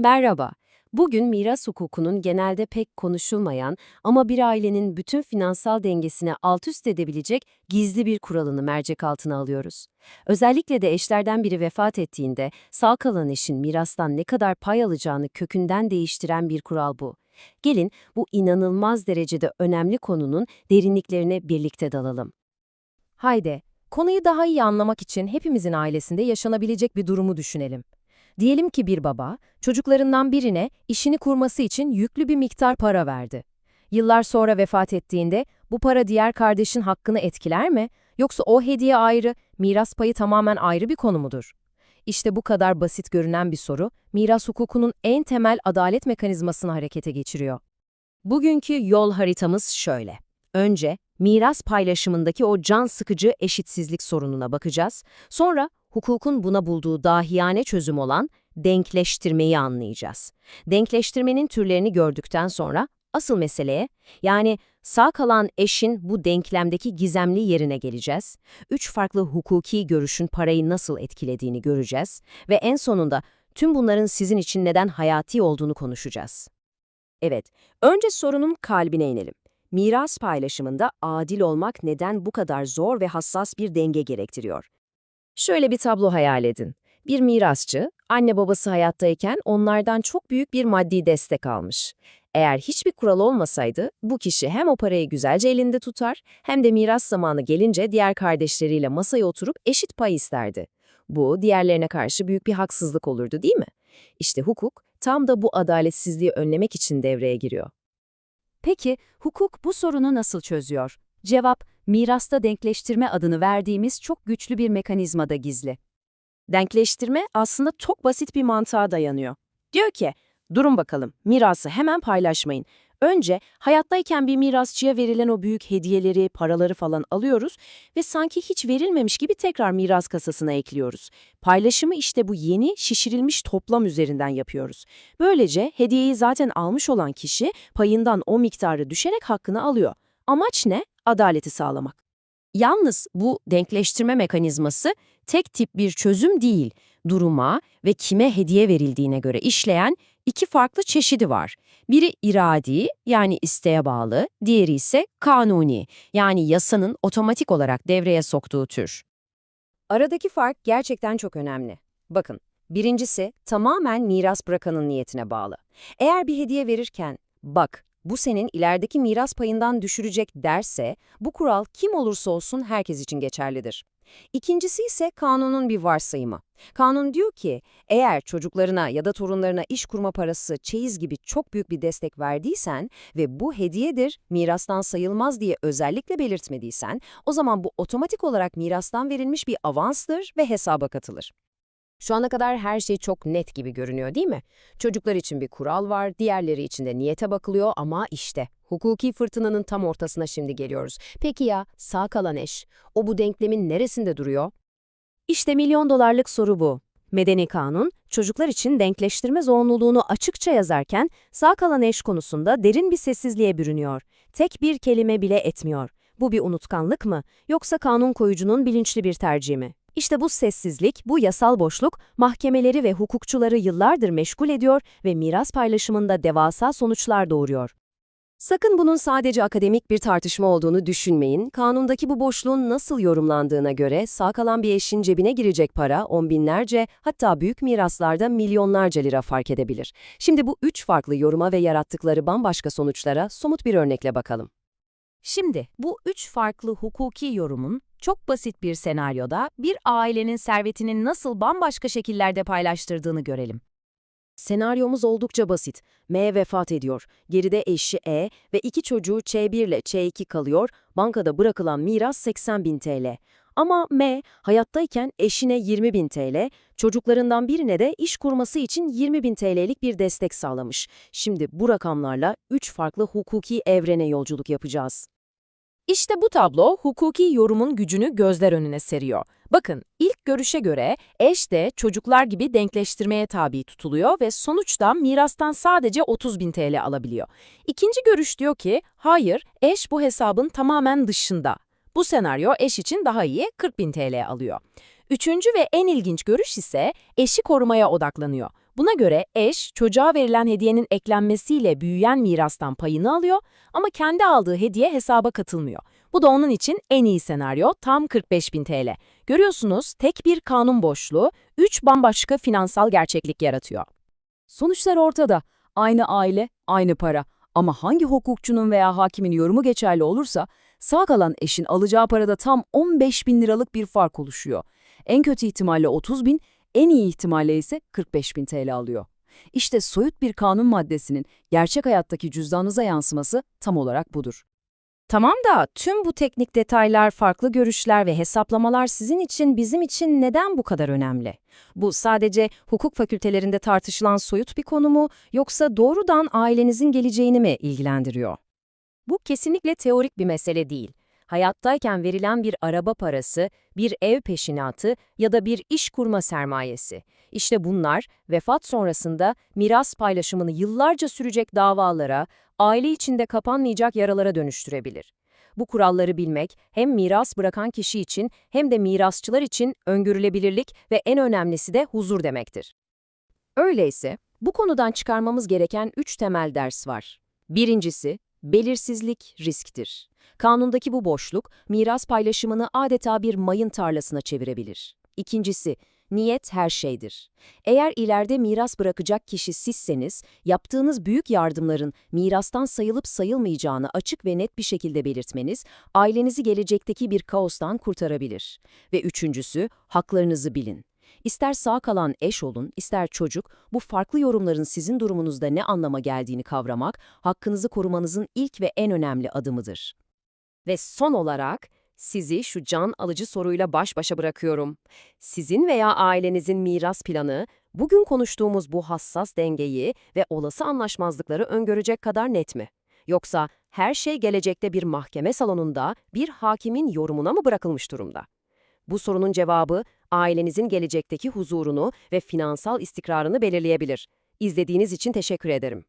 Merhaba. Bugün miras hukukunun genelde pek konuşulmayan ama bir ailenin bütün finansal dengesini alt üst edebilecek gizli bir kuralını mercek altına alıyoruz. Özellikle de eşlerden biri vefat ettiğinde sağ kalan eşin mirastan ne kadar pay alacağını kökünden değiştiren bir kural bu. Gelin bu inanılmaz derecede önemli konunun derinliklerine birlikte dalalım. Haydi, konuyu daha iyi anlamak için hepimizin ailesinde yaşanabilecek bir durumu düşünelim. Diyelim ki bir baba, çocuklarından birine işini kurması için yüklü bir miktar para verdi. Yıllar sonra vefat ettiğinde bu para diğer kardeşin hakkını etkiler mi? Yoksa o hediye ayrı, miras payı tamamen ayrı bir konu mudur? İşte bu kadar basit görünen bir soru, miras hukukunun en temel adalet mekanizmasını harekete geçiriyor. Bugünkü yol haritamız şöyle. Önce miras paylaşımındaki o can sıkıcı eşitsizlik sorununa bakacağız. Sonra hukukun buna bulduğu dahiyane çözüm olan denkleştirmeyi anlayacağız. Denkleştirmenin türlerini gördükten sonra asıl meseleye, yani sağ kalan eşin bu denklemdeki gizemli yerine geleceğiz. Üç farklı hukuki görüşün parayı nasıl etkilediğini göreceğiz ve en sonunda tüm bunların sizin için neden hayati olduğunu konuşacağız. Evet, önce sorunun kalbine inelim. Miras paylaşımında adil olmak neden bu kadar zor ve hassas bir denge gerektiriyor? Şöyle bir tablo hayal edin. Bir mirasçı, anne babası hayattayken onlardan çok büyük bir maddi destek almış. Eğer hiçbir kural olmasaydı, bu kişi hem o parayı güzelce elinde tutar, hem de miras zamanı gelince diğer kardeşleriyle masaya oturup eşit pay isterdi. Bu, diğerlerine karşı büyük bir haksızlık olurdu değil mi? İşte hukuk, tam da bu adaletsizliği önlemek için devreye giriyor. Peki, hukuk bu sorunu nasıl çözüyor? Cevap, mirasta denkleştirme adını verdiğimiz çok güçlü bir mekanizmada gizli. Denkleştirme aslında çok basit bir mantığa dayanıyor. Diyor ki, durun bakalım, mirası hemen paylaşmayın. Önce hayattayken bir mirasçıya verilen o büyük hediyeleri, paraları falan alıyoruz ve sanki hiç verilmemiş gibi tekrar miras kasasına ekliyoruz. Paylaşımı işte bu yeni, şişirilmiş toplam üzerinden yapıyoruz. Böylece hediyeyi zaten almış olan kişi payından o miktarı düşerek hakkını alıyor. Amaç ne? Adaleti sağlamak. Yalnız bu denkleştirme mekanizması tek tip bir çözüm değil. Duruma ve kime hediye verildiğine göre işleyen iki farklı çeşidi var. Biri iradi yani isteğe bağlı, diğeri ise kanuni yani yasanın otomatik olarak devreye soktuğu tür. Aradaki fark gerçekten çok önemli. Bakın, birincisi tamamen miras bırakanın niyetine bağlı. Eğer bir hediye verirken, bak bu senin ilerideki miras payından düşürecek derse, bu kural kim olursa olsun herkes için geçerlidir. İkincisi ise kanunun bir varsayımı. Kanun diyor ki, eğer çocuklarına ya da torunlarına iş kurma parası, çeyiz gibi çok büyük bir destek verdiysen ve bu hediyedir, mirastan sayılmaz diye özellikle belirtmediysen, o zaman bu otomatik olarak mirastan verilmiş bir avanstır ve hesaba katılır. Şu ana kadar her şey çok net gibi görünüyor değil mi? Çocuklar için bir kural var, diğerleri için de niyete bakılıyor ama işte hukuki fırtınanın tam ortasına şimdi geliyoruz. Peki ya sağ kalan eş? O bu denklemin neresinde duruyor? İşte milyon dolarlık soru bu. Medeni kanun, çocuklar için denkleştirme zorunluluğunu açıkça yazarken sağ kalan eş konusunda derin bir sessizliğe bürünüyor. Tek bir kelime bile etmiyor. Bu bir unutkanlık mı, yoksa kanun koyucunun bilinçli bir tercihi mi? İşte bu sessizlik, bu yasal boşluk mahkemeleri ve hukukçuları yıllardır meşgul ediyor ve miras paylaşımında devasa sonuçlar doğuruyor. Sakın bunun sadece akademik bir tartışma olduğunu düşünmeyin. Kanundaki bu boşluğun nasıl yorumlandığına göre sağ kalan bir eşin cebine girecek para on binlerce hatta büyük miraslarda milyonlarca lira fark edebilir. Şimdi bu üç farklı yoruma ve yarattıkları bambaşka sonuçlara somut bir örnekle bakalım. Şimdi bu üç farklı hukuki yorumun çok basit bir senaryoda bir ailenin servetinin nasıl bambaşka şekillerde paylaştırdığını görelim. Senaryomuz oldukça basit. M vefat ediyor. Geride eşi E ve iki çocuğu Ç1 ile Ç2 kalıyor. Bankada bırakılan miras 80 bin TL. Ama M hayattayken eşine 20 bin TL, çocuklarından birine de iş kurması için 20 bin TL'lik bir destek sağlamış. Şimdi bu rakamlarla 3 farklı hukuki evrene yolculuk yapacağız. İşte bu tablo hukuki yorumun gücünü gözler önüne seriyor. Bakın, ilk görüşe göre eş de çocuklar gibi denkleştirmeye tabi tutuluyor ve sonuçta mirastan sadece 30 bin TL alabiliyor. İkinci görüş diyor ki, hayır, eş bu hesabın tamamen dışında. Bu senaryo eş için daha iyi 40 bin TL alıyor. Üçüncü ve en ilginç görüş ise eşi korumaya odaklanıyor. Buna göre eş, çocuğa verilen hediyenin eklenmesiyle büyüyen mirastan payını alıyor ama kendi aldığı hediye hesaba katılmıyor. Bu da onun için en iyi senaryo tam 45.000 TL. Görüyorsunuz tek bir kanun boşluğu, üç bambaşka finansal gerçeklik yaratıyor. Sonuçlar ortada. Aynı aile, aynı para. Ama hangi hukukçunun veya hakimin yorumu geçerli olursa, sağ kalan eşin alacağı parada tam 15 bin liralık bir fark oluşuyor. En kötü ihtimalle 30 bin, en iyi ihtimalle ise 45 bin TL alıyor. İşte soyut bir kanun maddesinin gerçek hayattaki cüzdanınıza yansıması tam olarak budur. Tamam da tüm bu teknik detaylar, farklı görüşler ve hesaplamalar sizin için, bizim için neden bu kadar önemli? Bu sadece hukuk fakültelerinde tartışılan soyut bir konu mu yoksa doğrudan ailenizin geleceğini mi ilgilendiriyor? Bu kesinlikle teorik bir mesele değil. Hayattayken verilen bir araba parası, bir ev peşinatı ya da bir iş kurma sermayesi. İşte bunlar vefat sonrasında miras paylaşımını yıllarca sürecek davalara, aile içinde kapanmayacak yaralara dönüştürebilir. Bu kuralları bilmek hem miras bırakan kişi için hem de mirasçılar için öngörülebilirlik ve en önemlisi de huzur demektir. Öyleyse bu konudan çıkarmamız gereken üç temel ders var. Birincisi, belirsizlik risktir. Kanundaki bu boşluk, miras paylaşımını adeta bir mayın tarlasına çevirebilir. İkincisi, niyet her şeydir. Eğer ileride miras bırakacak kişi sizseniz, yaptığınız büyük yardımların mirastan sayılıp sayılmayacağını açık ve net bir şekilde belirtmeniz, ailenizi gelecekteki bir kaostan kurtarabilir. Ve üçüncüsü, haklarınızı bilin. İster sağ kalan eş olun, ister çocuk, bu farklı yorumların sizin durumunuzda ne anlama geldiğini kavramak, hakkınızı korumanızın ilk ve en önemli adımıdır. Ve son olarak, sizi şu can alıcı soruyla baş başa bırakıyorum. Sizin veya ailenizin miras planı, bugün konuştuğumuz bu hassas dengeyi ve olası anlaşmazlıkları öngörecek kadar net mi? Yoksa her şey gelecekte bir mahkeme salonunda bir hakimin yorumuna mı bırakılmış durumda? Bu sorunun cevabı ailenizin gelecekteki huzurunu ve finansal istikrarını belirleyebilir. İzlediğiniz için teşekkür ederim.